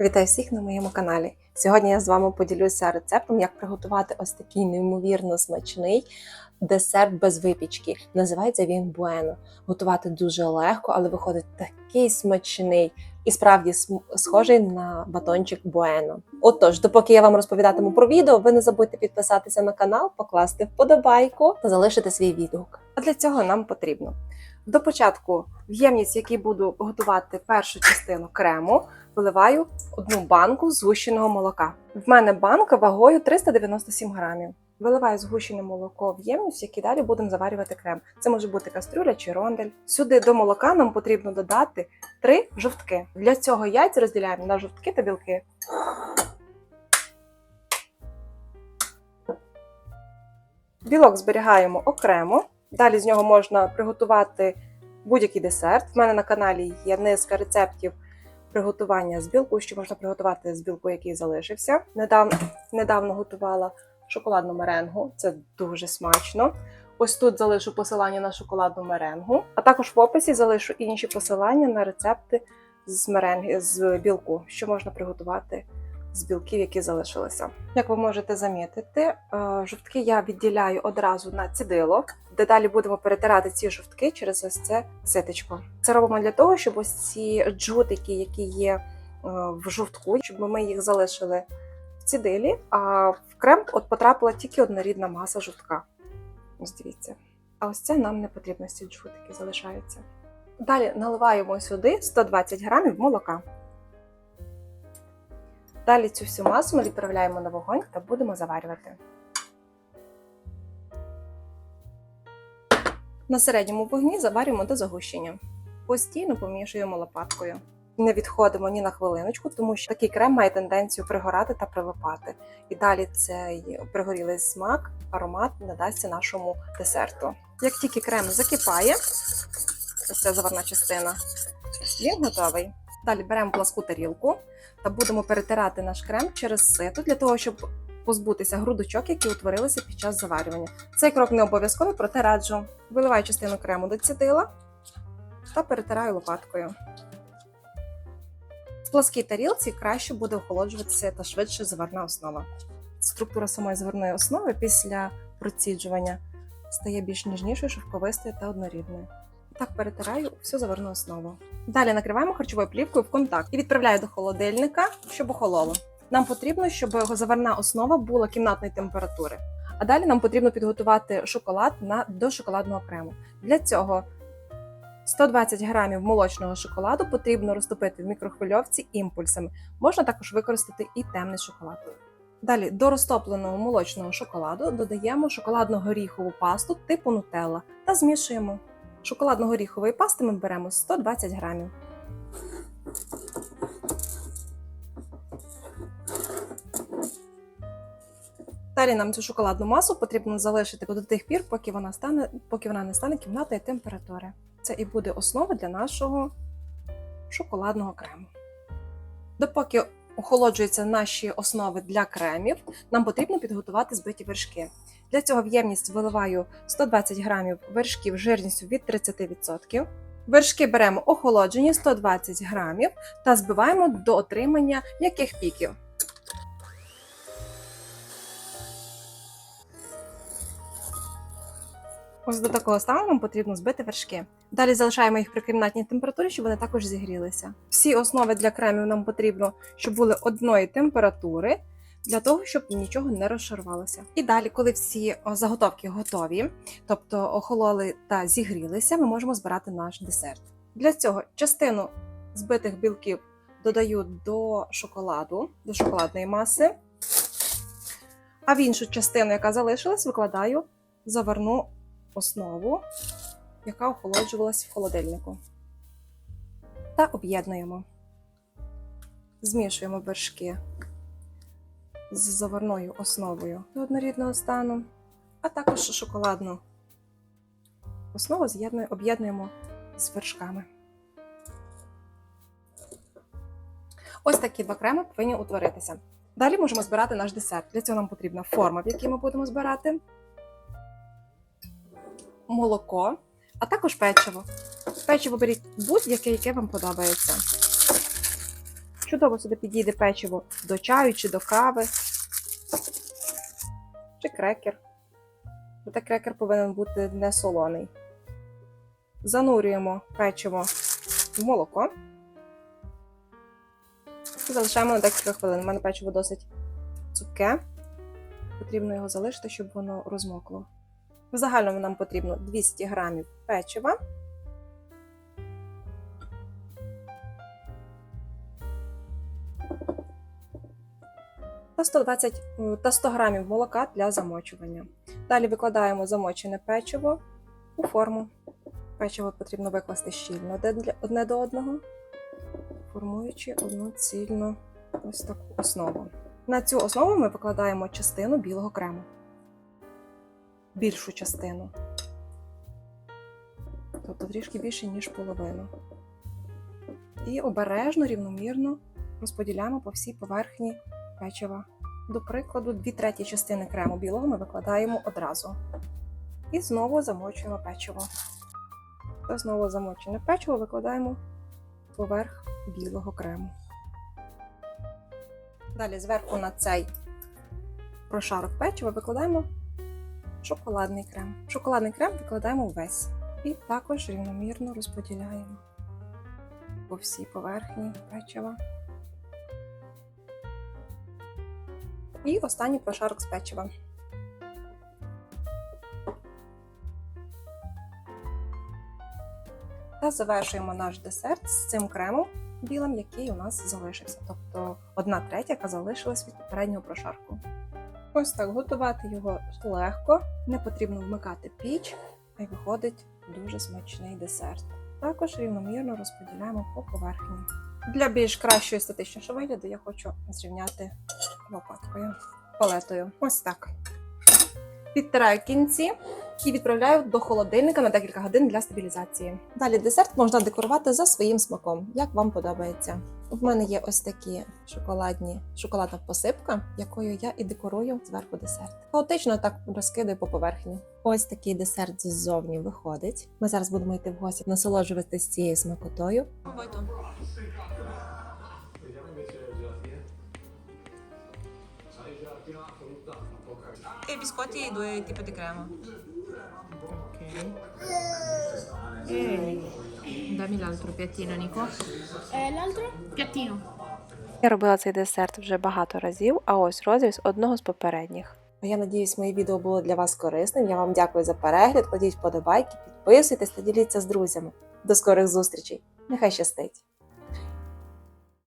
Вітаю всіх на моєму каналі. Сьогодні я з вами поділюся рецептом, як приготувати ось такий неймовірно смачний десерт без випічки. Називається він буено. Готувати дуже легко, але виходить такий смачний і справді схожий на батончик буено. Отож, допоки я вам розповідатиму про відео, ви не забудьте підписатися на канал, покласти вподобайку та залишити свій відгук. А для цього нам потрібно до початку в ємність, якій буду готувати першу частину крему, виливаю одну банку згущеного молока. В мене банка вагою 397 грамів. Виливаю згущене молоко в ємність, в якій далі будемо заварювати крем. Це може бути кастрюля чи рондель. Сюди до молока нам потрібно додати три жовтки. Для цього яйця розділяємо на жовтки та білки. Білок зберігаємо окремо. Далі з нього можна приготувати будь-який десерт. В мене на каналі є низка рецептів приготування з білку, що можна приготувати з білку, який залишився. Недавно, недавно готувала шоколадну меренгу. Це дуже смачно. Ось тут залишу посилання на шоколадну меренгу, а також в описі залишу інші посилання на рецепти з меренги з білку, що можна приготувати з білків, які залишилися. Як ви можете замітити, е, жовтки я відділяю одразу на цідило, де далі будемо перетирати ці жовтки через ось це ситечко. Це робимо для того, щоб ось ці джутики, які є е, в жовтку, щоб ми їх залишили в цідилі, а в крем от потрапила тільки однорідна маса жовтка. Ось дивіться. А ось це нам не потрібно, ці джутики залишаються. Далі наливаємо сюди 120 грамів молока. Далі цю всю масу ми відправляємо на вогонь та будемо заварювати. На середньому вогні заварюємо до загущення. Постійно помішуємо лопаткою. Не відходимо ні на хвилиночку, тому що такий крем має тенденцію пригорати та прилипати. І далі цей пригорілий смак, аромат надасться нашому десерту. Як тільки крем закипає, ось ця заварна частина, він готовий. Далі беремо пласку тарілку та будемо перетирати наш крем через сито для того, щоб позбутися грудочок, які утворилися під час заварювання. Цей крок не обов'язковий, проте раджу. Виливаю частину крему до цідила та перетираю лопаткою. В пласкій тарілці краще буде охолоджуватися та швидше заварна основа. Структура самої заварної основи після проціджування стає більш ніжнішою, шовковистою та однорідною. Так перетираю всю заварну основу. Далі накриваємо харчовою плівкою в контакт і відправляю до холодильника, щоб охололо. Нам потрібно, щоб його заварна основа була кімнатної температури. А далі нам потрібно підготувати шоколад на до шоколадного крему. Для цього 120 грамів молочного шоколаду потрібно розтопити в мікрохвильовці імпульсами. Можна також використати і темний шоколад. Далі до розтопленого молочного шоколаду додаємо шоколадно-горіхову пасту типу нутелла та змішуємо. Шоколадно-горіхової пасти ми беремо 120 грамів. Далі нам цю шоколадну масу потрібно залишити до тих пір, поки вона стане, поки вона не стане кімнатної температури. Це і буде основа для нашого шоколадного крему. Допоки охолоджуються наші основи для кремів, нам потрібно підготувати збиті вершки. Для цього в ємність виливаю 120 грамів вершків жирністю від 30%. Вершки беремо охолоджені 120 грамів та збиваємо до отримання м'яких піків. Ось до такого стану нам потрібно збити вершки. Далі залишаємо їх при кімнатній температурі, щоб вони також зігрілися. Всі основи для кремів нам потрібно, щоб були одної температури, для того, щоб нічого не розшарувалося. І далі, коли всі заготовки готові, тобто охололи та зігрілися, ми можемо збирати наш десерт. Для цього частину збитих білків додаю до шоколаду, до шоколадної маси, а в іншу частину, яка залишилась, викладаю заварну основу, яка охолоджувалась в холодильнику. Та об'єднуємо. Змішуємо вершки з заварною основою до однорідного стану, а також шоколадну основу об'єднуємо з вершками. Ось такі два креми повинні утворитися. Далі можемо збирати наш десерт. Для цього нам потрібна форма, в якій ми будемо збирати, молоко, а також печиво. Печиво беріть будь-яке, яке вам подобається. Чудово сюди підійде печиво до чаю чи до кави. Чи крекер. Проте крекер повинен бути не солоний. Занурюємо печиво в молоко. І залишаємо на декілька хвилин. У мене печиво досить цупке. Потрібно його залишити, щоб воно розмокло. В загальному нам потрібно 200 грамів печива. Та 120 та 100 грамів молока для замочування. Далі викладаємо замочене печиво у форму. Печиво потрібно викласти щільно одне до одного, формуючи одну цільну ось таку основу. На цю основу ми викладаємо частину білого крему. Більшу частину. Тобто трішки більше, ніж половину. І обережно, рівномірно розподіляємо по всій поверхні печива. До прикладу, дві треті частини крему білого ми викладаємо одразу. І знову замочуємо печиво. Та знову замочене печиво викладаємо поверх білого крему. Далі зверху на цей прошарок печива викладаємо шоколадний крем. Шоколадний крем викладаємо весь. І також рівномірно розподіляємо по всій поверхні печива. І останній прошарок з печива. Та завершуємо наш десерт з цим кремом білим, який у нас залишився. Тобто одна третя, яка залишилась від попереднього прошарку. Ось так готувати його легко, не потрібно вмикати піч, й виходить дуже смачний десерт. Також рівномірно розподіляємо по поверхні. Для більш кращої естетичнішого вигляду я хочу зрівняти лопаткою, палетою. Ось так. Підтираю кінці і відправляю до холодильника на декілька годин для стабілізації. Далі десерт можна декорувати за своїм смаком, як вам подобається. В мене є ось такі шоколадні шоколадна посипка, якою я і декорую зверху десерт. Хаотично так розкидаю по поверхні. Ось такий десерт ззовні виходить. Ми зараз будемо йти в гості, насолоджуватися цією смакотою. E biscotti e due tipi di crema. Dammi l'altro piattino, Nico. Е, l'altro? Piattino. Я робила цей десерт вже багато разів, а ось розріз одного з попередніх. Я надіюсь, моє відео було для вас корисним. Я вам дякую за перегляд. Кладіть вподобайки, підписуйтесь та діліться з друзями. До скорих зустрічей! Нехай щастить!